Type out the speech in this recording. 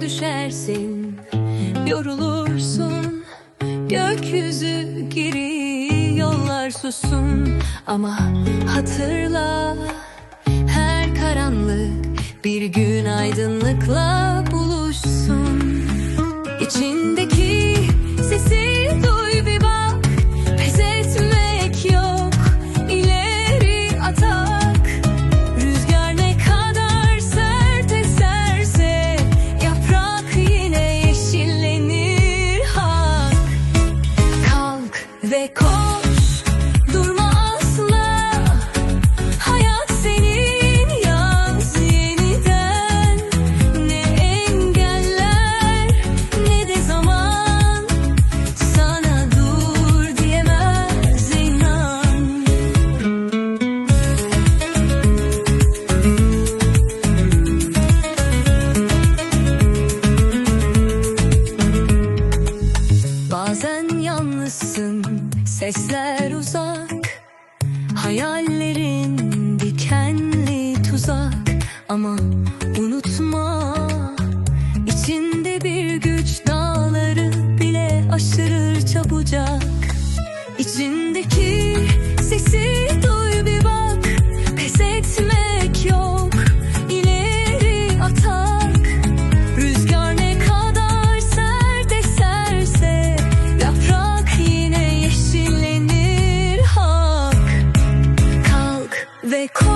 Düşersin, yorulursun Gökyüzü geri yollar susun. Ama hatırla durma Hayallerin dikenli tuzak. Ama unutma içinde bir güç dağları bile aşırır çabucak. İçindeki cool.